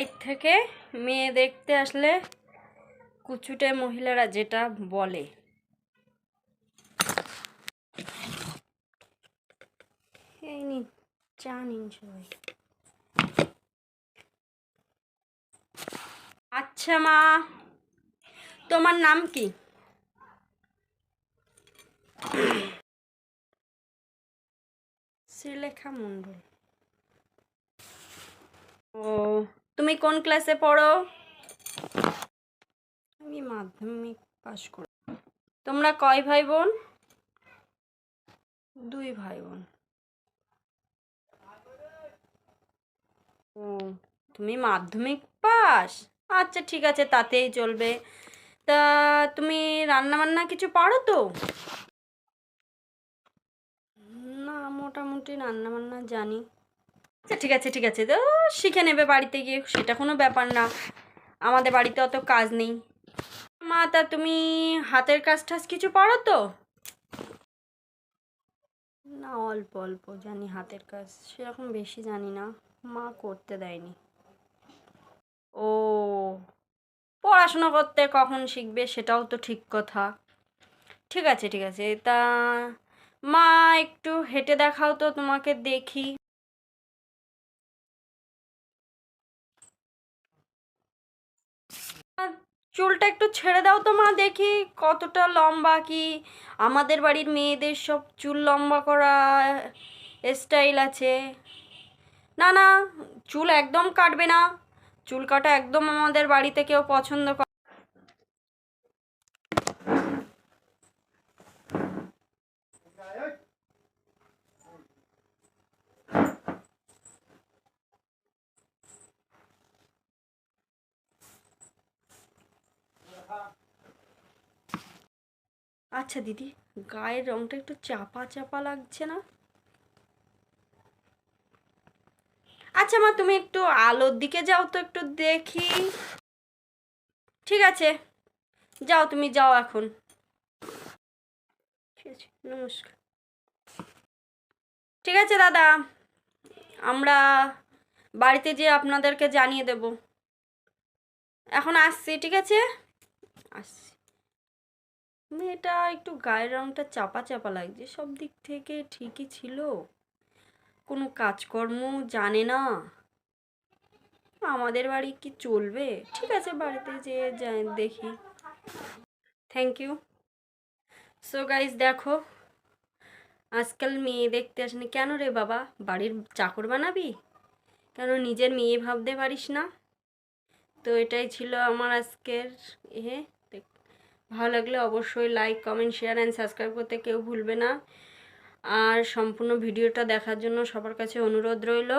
বাড়ির থেকে মেয়ে দেখতে আসলে কুচুটে মহিলারা যেটা বলে। সবাই। আচ্ছা মা, তোমার নাম কি? শ্রীলেখা মণ্ডল। ও তুমি কোন ক্লাসে পড়ো? আমি মাধ্যমিক পাশ করি তোমরা কয় ভাই বোন দুই ভাই বোন ও, তুমি মাধ্যমিক পাস আচ্ছা ঠিক আছে, তাতেই চলবে। তা তুমি রান্না বান্না কিছু পারো তো? না, মোটামুটি রান্না বান্না জানি। আচ্ছা ঠিক আছে ঠিক আছে। তো শিখে নেবে বাড়িতে গিয়ে, সেটা কোনো ব্যাপার না। আমাদের বাড়িতে অত কাজ নেই। মা, তা তুমি হাতের কাজ টাজ কিছু পারো তো? না, অল্প অল্প জানি হাতের কাজ। সেরকম বেশি জানি না। মা করতে দেয়নি। ও, পড়াশোনা করতে কখন শিখবে সেটাও তো ঠিক কথা। ঠিক আছে ঠিক আছে। তা মা, একটু হেঁটে দেখাও তো তোমাকে দেখি। চুলটা একটু ছেড়ে দাও তো মা, দেখি কতটা লম্বা কি। আমাদের বাড়ির মেয়েদের সব চুল লম্বা করা স্টাইল আছে। না না, চুল একদম কাটবে না। চুল কাটা একদম আমাদের বাড়িতে কেউ পছন্দ আচ্ছা দিদি, গায়ের রংটা একটু চাপা চাপা লাগছে না? আচ্ছা মা, তুমি একটু আলোর দিকে যাও তো একটু দেখি। ঠিক আছে, যাও তুমি যাও এখন। ঠিক আছে, নমস্কার। ঠিক আছে দাদা, আমরা বাড়িতে যেয়ে আপনাদেরকে জানিয়ে দেব। এখন আসছি, ঠিক আছে? আসছি। মেয়েটা একটু গায়ের রংটা চাপা চাপা লাগছে, সব দিক থেকে ঠিকই ছিল। কোনো কাজকর্ম জানে না। আমাদের বাড়ি কি চলবে? ঠিক আছে, বাড়িতে যেয়ে দেখি। থ্যাংক ইউ সো গাইজ দেখো, আজকাল মেয়ে দেখতে আসেনি। কেন রে বাবা? বাড়ির চাকর বানাবি? কেন নিজের মেয়ে ভাবতে পারিস না? তো এটাই ছিল আমার আজকের এ ভালো লাগলে অবশ্যই like comment share and subscribe করতে কেউ ভুলবে না। আর সম্পূর্ণ ভিডিওটা দেখার জন্য সবার কাছে অনুরোধ রইল।